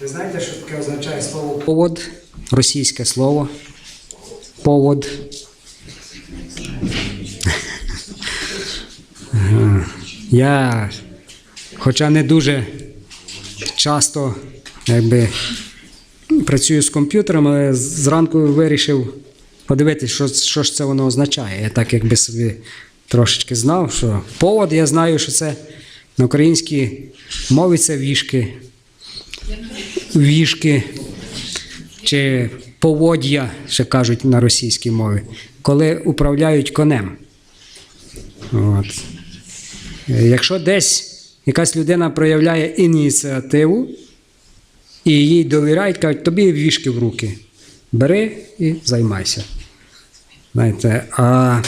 Ви знаєте, що таке означає слово повод? Російське слово. Повод. Я, хоча не дуже часто якби, працюю з комп'ютером, але зранку вирішив подивитися, що, що ж це воно означає. Я так якби собі трошечки знав, що повод, я знаю, що це на українській мові це вішки. Вішки чи повод'я, ще кажуть на російській мові, коли управляють конем. От. Якщо десь якась людина проявляє ініціативу і їй довіряють, кажуть, тобі вішки в руки. Бери і займайся. Знаєте, а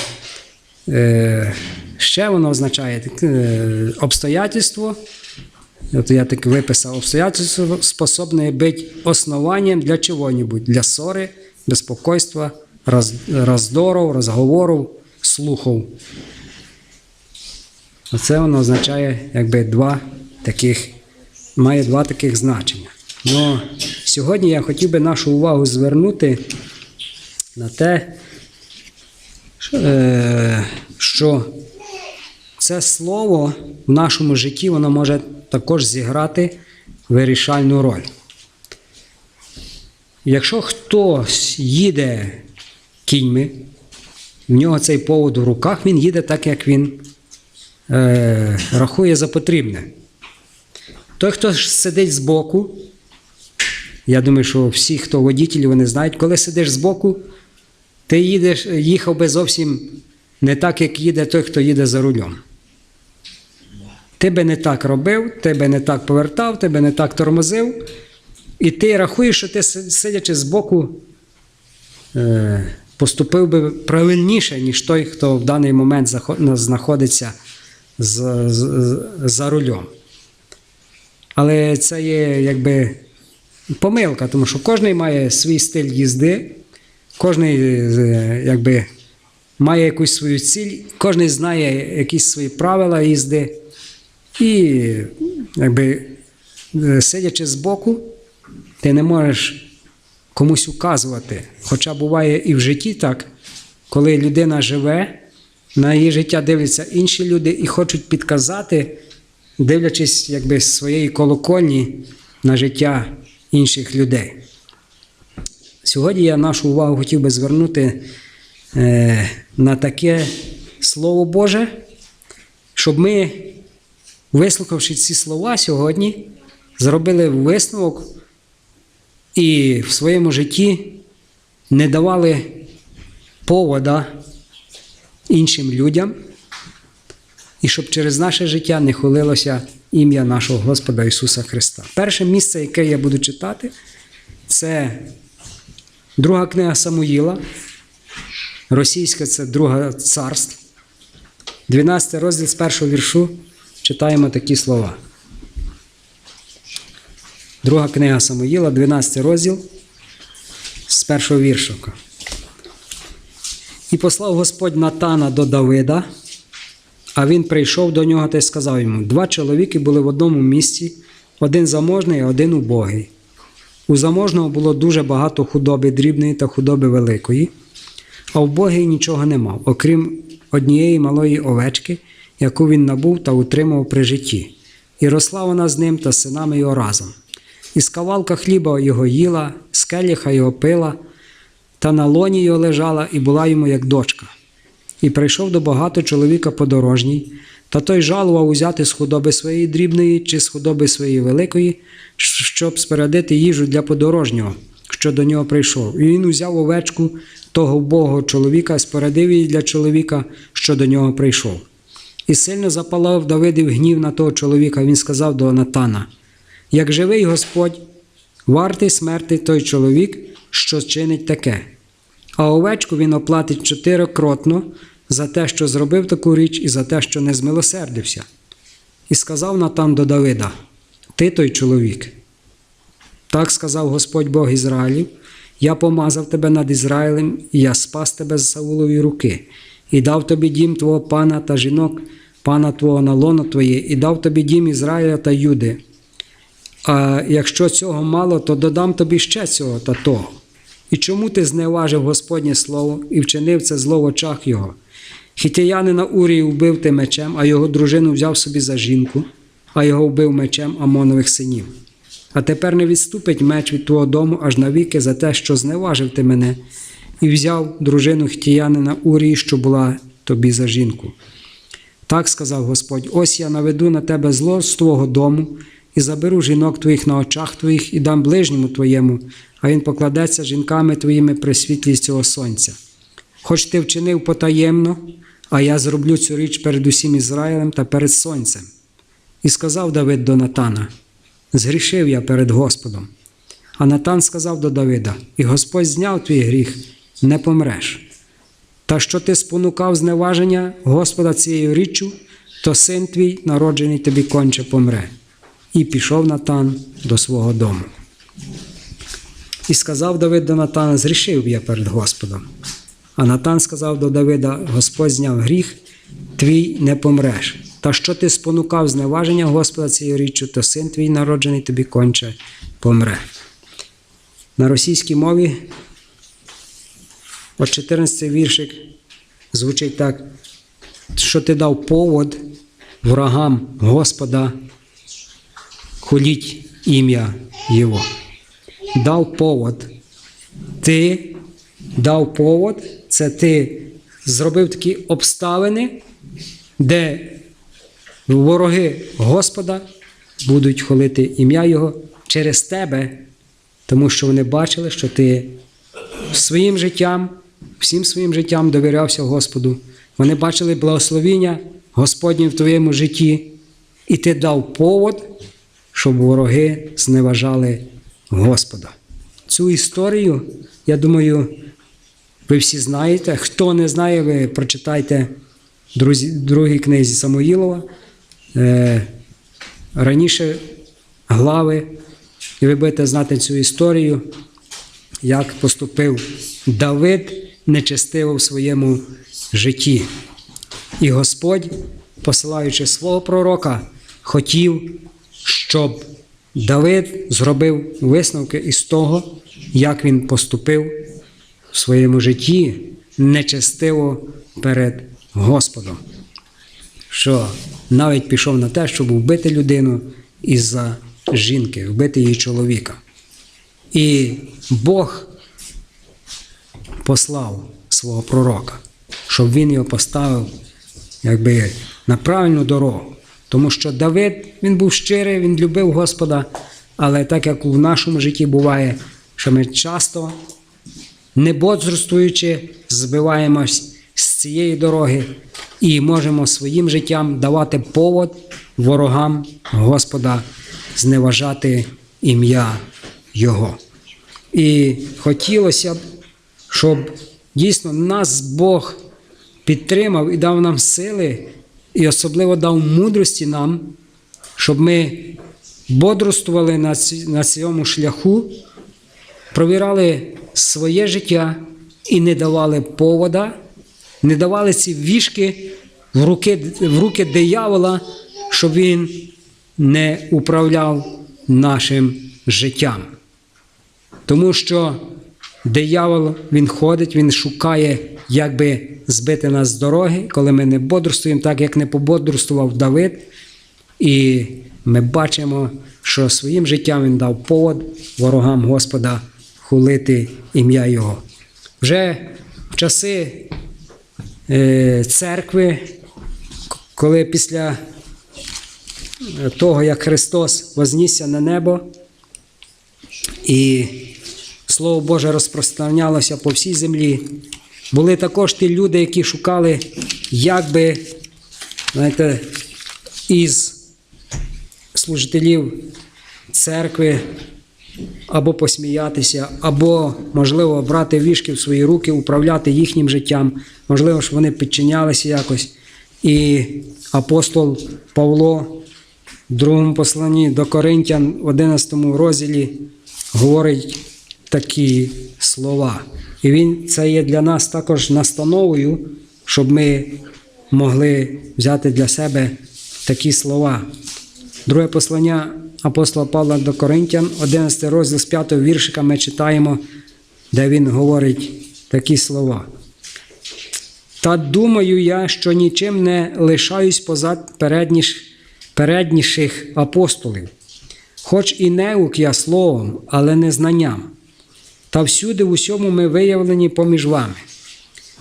е, ще воно означає е, обстоятельство. От я так виписав обстоятельство, способне бути основанням для чого-небудь, для ссори, беспокойства, роз, роздоров, розговорів, слухов. Оце воно означає якби два таких, має два таких значення. Ну, сьогодні я хотів би нашу увагу звернути на те, що, е, це слово в нашому житті воно може також зіграти вирішальну роль. Якщо хтось їде кіньми, в нього цей повод в руках, він їде так, як він е, рахує за потрібне. Той, хто сидить збоку, я думаю, що всі, хто водітелі, вони знають, коли сидиш збоку, ти їдеш, їхав би зовсім не так, як їде той, хто їде за рулем. Ти би не так робив, ти би не так повертав, ти би не так тормозив, і ти рахуєш, що ти, сидячи збоку, е, поступив би правильніше, ніж той, хто в даний момент знаходиться з, з, за рулем. Але це є якби помилка, тому що кожен має свій стиль їзди, кожен якби, має якусь свою ціль, кожен знає якісь свої правила їзди. І якби е, сидячи збоку, ти не можеш комусь указувати. Хоча буває і в житті так, коли людина живе, на її життя дивляться інші люди і хочуть підказати, дивлячись якби з своєї колокольні на життя інших людей. Сьогодні я нашу увагу хотів би звернути е, на таке Слово Боже, щоб ми, вислухавши ці слова сьогодні, зробили висновок і в своєму житті не давали повода іншим людям, і щоб через наше життя не хулилося ім'я нашого Господа Ісуса Христа. Перше місце, яке я буду читати, це друга книга Самуїла. Російська це друга царств. 12 розділ з першого віршу читаємо такі слова. Друга книга Самуїла, 12 розділ з першого віршика. І послав Господь Натана до Давида, а він прийшов до нього та й сказав йому: два чоловіки були в одному місці, один заможний, а один убогий. У заможного було дуже багато худоби дрібної та худоби великої, а убогий нічого не мав, окрім однієї малої овечки, яку він набув та утримав при житті. І росла вона з ним та синами його разом. І з кавалка хліба його їла, з келіха його пила, та на лоні його лежала і була йому як дочка. І прийшов до багато чоловіка подорожній, та той жалував узяти з худоби своєї дрібної чи з худоби своєї великої, щоб спорядити їжу для подорожнього, що до нього прийшов. І він узяв овечку того вбогого чоловіка, спорядив її для чоловіка, що до нього прийшов. І сильно запалав Давидів гнів на того чоловіка. Він сказав до Натана: Як живий Господь, вартий смерти той чоловік, що чинить таке. А овечку він оплатить чотирикротно за те, що зробив таку річ, і за те, що не змилосердився. І сказав Натан до Давида: Ти той чоловік. Так сказав Господь Бог Ізраїлів: Я помазав тебе над Ізраїлем, і я спас тебе з Саулової руки, і дав тобі дім твого пана та жінок, пана твого на лоно твоє, і дав тобі дім Ізраїля та Юди. А якщо цього мало, то додам тобі ще цього та того. І чому ти зневажив Господнє слово і вчинив це зло в очах його? Хітеянина Урії вбив ти мечем, а його дружину взяв собі за жінку, а його вбив мечем Амонових синів. А тепер не відступить меч від твого дому аж навіки за те, що зневажив ти мене, і взяв дружину хтіянина Урії, що була тобі за жінку. Так сказав Господь: ось я наведу на тебе зло з твого дому і заберу жінок твоїх на очах твоїх і дам ближньому твоєму, а він покладеться жінками твоїми при світлі цього сонця. Хоч ти вчинив потаємно, а я зроблю цю річ перед усім Ізраїлем та перед сонцем. І сказав Давид до Натана: Згрішив я перед Господом. А Натан сказав до Давида: І Господь зняв твій гріх, не помреш. Та що ти спонукав зневаження Господа цією річчю, то син твій, народжений тобі конче помре. І пішов Натан до свого дому. І сказав Давид до Натана: Зрішив я перед Господом. А Натан сказав до Давида: Господь зняв гріх, твій не помреш. Та що ти спонукав зневаження Господа цією річчю, то син твій, народжений тобі конче помре. На російській мові От 14 віршик звучить так, що ти дав повод ворогам Господа хуліть ім'я Його. Дав повод. Ти дав повод, це ти зробив такі обставини, де вороги Господа будуть хвалити ім'я Його через тебе, тому що вони бачили, що ти своїм життям, всім своїм життям довірявся Господу. Вони бачили благословіння Господнє в твоєму житті, і ти дав повод, щоб вороги зневажали Господа. Цю історію, я думаю, ви всі знаєте. Хто не знає, ви прочитайте в другій книзі Самоїлова. Е, раніше глави, і ви будете знати цю історію як поступив Давид нечестиво в своєму житті. І Господь, посилаючи свого пророка, хотів, щоб Давид зробив висновки із того, як він поступив в своєму житті нечестиво перед Господом. Що навіть пішов на те, щоб вбити людину із-за жінки, вбити її чоловіка. І Бог послав свого пророка, щоб він його поставив якби, на правильну дорогу. Тому що Давид він був щирий, він любив Господа, але так як в нашому житті буває, що ми часто, не бодрствуючи, збиваємось з цієї дороги і можемо своїм життям давати повод ворогам Господа зневажати ім'я Його. І хотілося б, щоб дійсно нас Бог підтримав і дав нам сили, і особливо дав мудрості нам, щоб ми бодрствували на цьому шляху, провірали своє життя і не давали повода, не давали ці вішки в руки, в руки диявола, щоб він не управляв нашим життям. Тому що диявол він ходить, він шукає, як би збити нас з дороги, коли ми не бодрствуємо, так як не пободрствував Давид. І ми бачимо, що своїм життям він дав повод ворогам Господа хулити ім'я Його. Вже в часи е, церкви, коли після того, як Христос вознісся на небо, і Слово Боже розпространялося по всій землі. Були також ті люди, які шукали, як би, знаєте, із служителів церкви або посміятися, або, можливо, брати вішки в свої руки, управляти їхнім життям, можливо, щоб вони підчинялися якось. І апостол Павло в другому посланні до Коринтян, в 11 розділі, говорить такі слова. І він це є для нас також настановою, щоб ми могли взяти для себе такі слова. Друге послання апостола Павла до Коринтян, 11 розділ з 5 віршика ми читаємо, де він говорить такі слова. Та думаю я, що нічим не лишаюсь позад передніш, передніших апостолів, хоч і неук я словом, але не знанням. Та всюди в усьому ми виявлені поміж вами.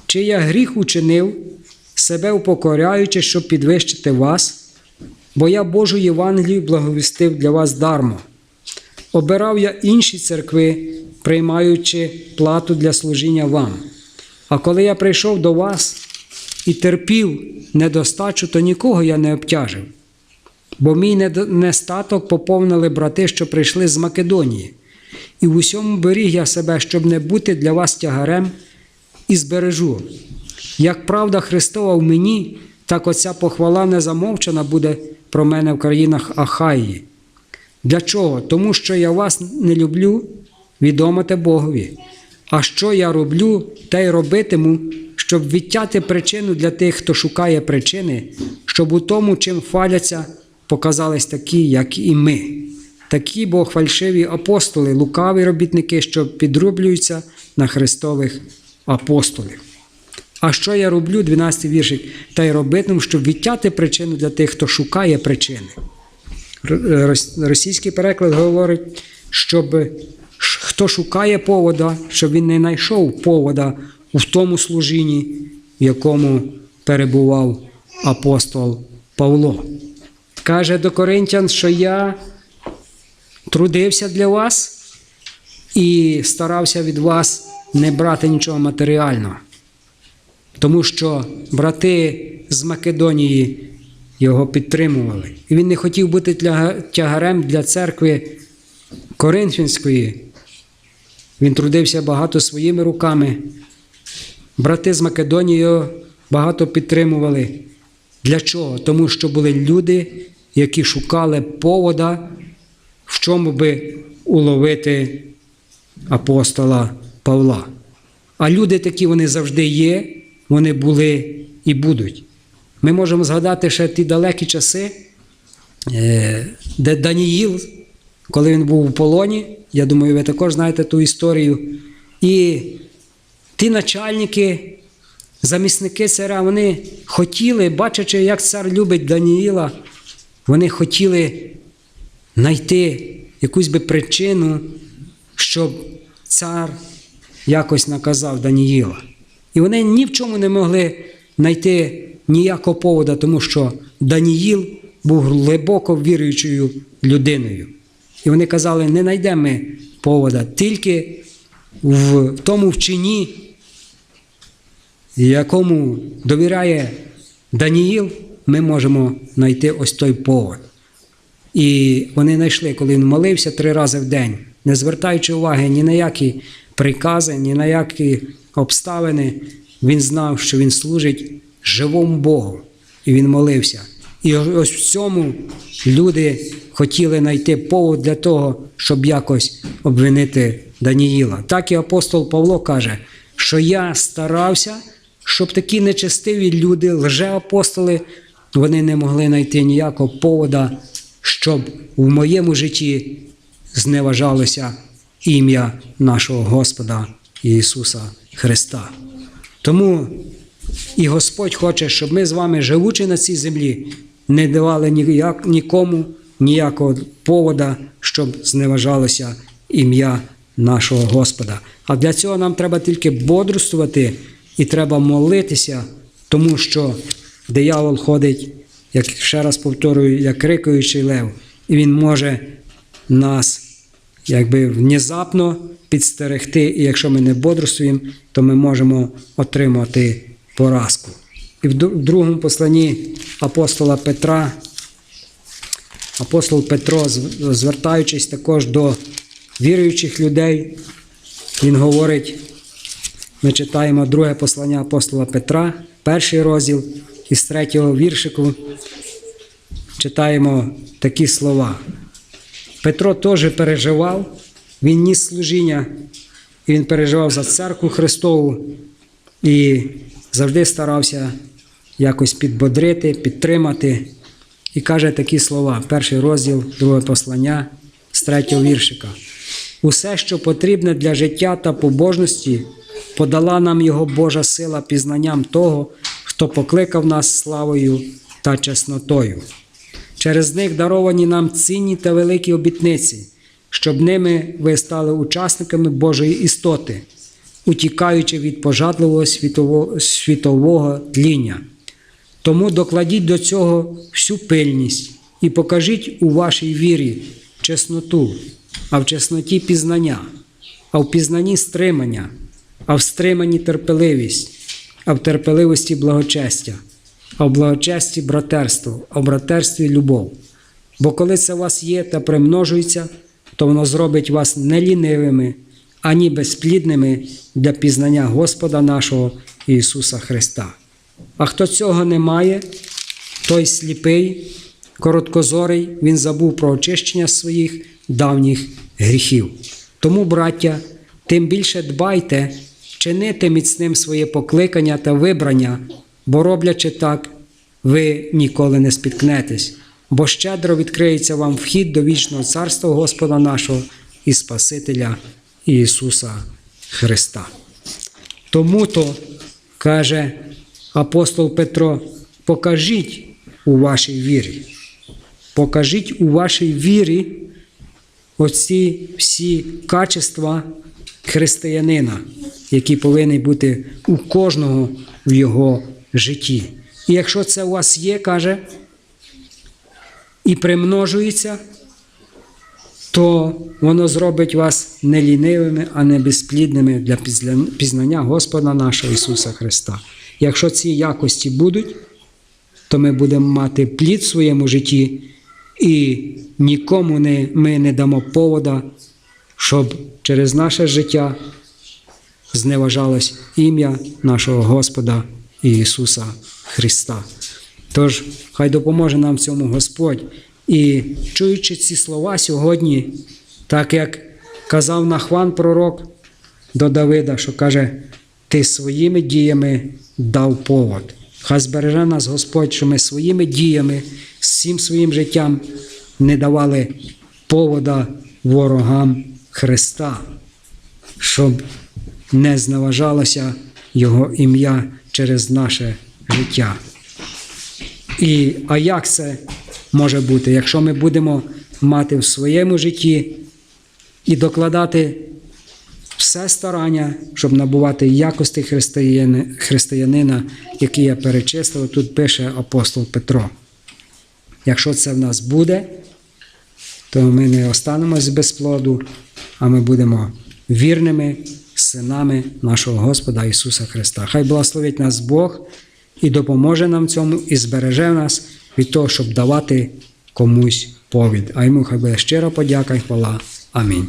Чи я гріх учинив, себе упокоряючи, щоб підвищити вас, бо я Божу Євангелію благовістив для вас дармо. Обирав я інші церкви, приймаючи плату для служіння вам. А коли я прийшов до вас і терпів недостачу, то нікого я не обтяжив. Бо мій нестаток поповнили брати, що прийшли з Македонії, і в усьому беріг я себе, щоб не бути для вас тягарем, і збережу. Як правда Христова в мені, так оця похвала незамовчана буде про мене в країнах Ахаї. Для чого? Тому що я вас не люблю, відомо Богові. А що я роблю, те й робитиму, щоб відтяти причину для тих, хто шукає причини, щоб у тому, чим хваляться, показались такі, як і ми. Такі бо фальшиві апостоли, лукаві робітники, що підроблюються на Христових апостолів. А що я роблю, 12 віршик, та й робитиму, щоб відтяти причину для тих, хто шукає причини. Російський переклад говорить, щоб хто шукає повода, щоб він не знайшов повода в тому служінні, в якому перебував апостол Павло. Каже до Коринтян, що я трудився для вас і старався від вас не брати нічого матеріального. Тому що брати з Македонії його підтримували. І він не хотів бути тягарем для церкви Коринфянської. Він трудився багато своїми руками. Брати з Македонії багато підтримували. Для чого? Тому що були люди, які шукали повода, в чому би уловити апостола Павла. А люди такі вони завжди є, вони були і будуть. Ми можемо згадати ще ті далекі часи, е, де Даніїл, коли він був у полоні, я думаю, ви також знаєте ту історію. І ті начальники, замісники царя, вони хотіли, бачачи, як цар любить Даніїла, вони хотіли знайти якусь би причину, щоб цар якось наказав Даніїла. І вони ні в чому не могли знайти ніякого повода, тому що Даніїл був глибоко віруючою людиною. І вони казали, не знайдемо ми повода, тільки в тому вчині, якому довіряє Даніїл, ми можемо знайти ось той повод. І вони знайшли, коли він молився три рази в день, не звертаючи уваги ні на які прикази, ні на які обставини, він знав, що він служить живому Богу. І він молився. І ось в цьому люди хотіли знайти повод для того, щоб якось обвинити Даніїла. Так і апостол Павло каже, що я старався, щоб такі нечестиві люди, лжеапостоли, вони не могли знайти ніякого повода, щоб в моєму житті зневажалося ім'я нашого Господа Ісуса Христа. Тому і Господь хоче, щоб ми з вами, живучи на цій землі, не давали ніяк, нікому ніякого повода, щоб зневажалося ім'я нашого Господа. А для цього нам треба тільки бодрствувати і треба молитися, тому що диявол ходить, як ще раз повторюю, як крикуючий лев, і він може нас якби внезапно підстерегти, і якщо ми не бодрствуємо, то ми можемо отримати поразку. І в другому посланні апостола Петра, апостол Петро, звертаючись також до віруючих людей, він говорить, ми читаємо друге послання апостола Петра, перший розділ із третього віршику, читаємо такі слова. Петро теж переживав, він ніс служіння, і він переживав за церкву Христову і завжди старався якось підбодрити, підтримати. і каже такі слова, перший розділ, друге послання з третього віршика. Усе, що потрібне для життя та побожності, подала нам його Божа сила пізнанням того, хто покликав нас славою та чеснотою. Через них даровані нам цінні та великі обітниці, щоб ними ви стали учасниками Божої істоти, утікаючи від пожадливого світового, світового тління. Тому докладіть до цього всю пильність і покажіть у вашій вірі чесноту, а в чесноті пізнання, а в пізнанні стримання, а в стриманні терпеливість, а в терпеливості благочестя, а в благочесті братерство, а в братерстві любов. Бо коли це у вас є та примножується, то воно зробить вас не лінивими, ані безплідними для пізнання Господа нашого Ісуса Христа. А хто цього не має, той сліпий, короткозорий, він забув про очищення своїх давніх гріхів. Тому, браття, тим більше дбайте чинити міцним своє покликання та вибрання, бо роблячи так, ви ніколи не спіткнетесь, бо щедро відкриється вам вхід до вічного царства Господа нашого і Спасителя Ісуса Христа. Тому то, каже апостол Петро, покажіть у вашій вірі. Покажіть у вашій вірі оці всі качества християнина, які повинні бути у кожного в його житті. І якщо це у вас є, каже, і примножується, то воно зробить вас не лінивими, а не безплідними для пізнання Господа нашого Ісуса Христа. Якщо ці якості будуть, то ми будемо мати плід в своєму житті, і нікому не, ми не дамо повода, щоб через наше життя зневажалось ім'я нашого Господа Ісуса Христа. Тож, хай допоможе нам в цьому Господь. І чуючи ці слова сьогодні, так як казав Нахван пророк до Давида, що каже, ти своїми діями дав повод. Хай збереже нас Господь, що ми своїми діями, всім своїм життям не давали повода ворогам Христа, щоб не зневажалося Його ім'я через наше життя. І, а як це може бути, якщо ми будемо мати в своєму житті і докладати все старання, щоб набувати якості християни- християнина, які я перечислив, тут пише апостол Петро. Якщо це в нас буде, то ми не останемось без плоду, а ми будемо вірними синами нашого Господа Ісуса Христа. Хай благословить нас Бог і допоможе нам цьому, і збереже нас від того, щоб давати комусь повід. А йому хай буде щира подяка і хвала. Амінь.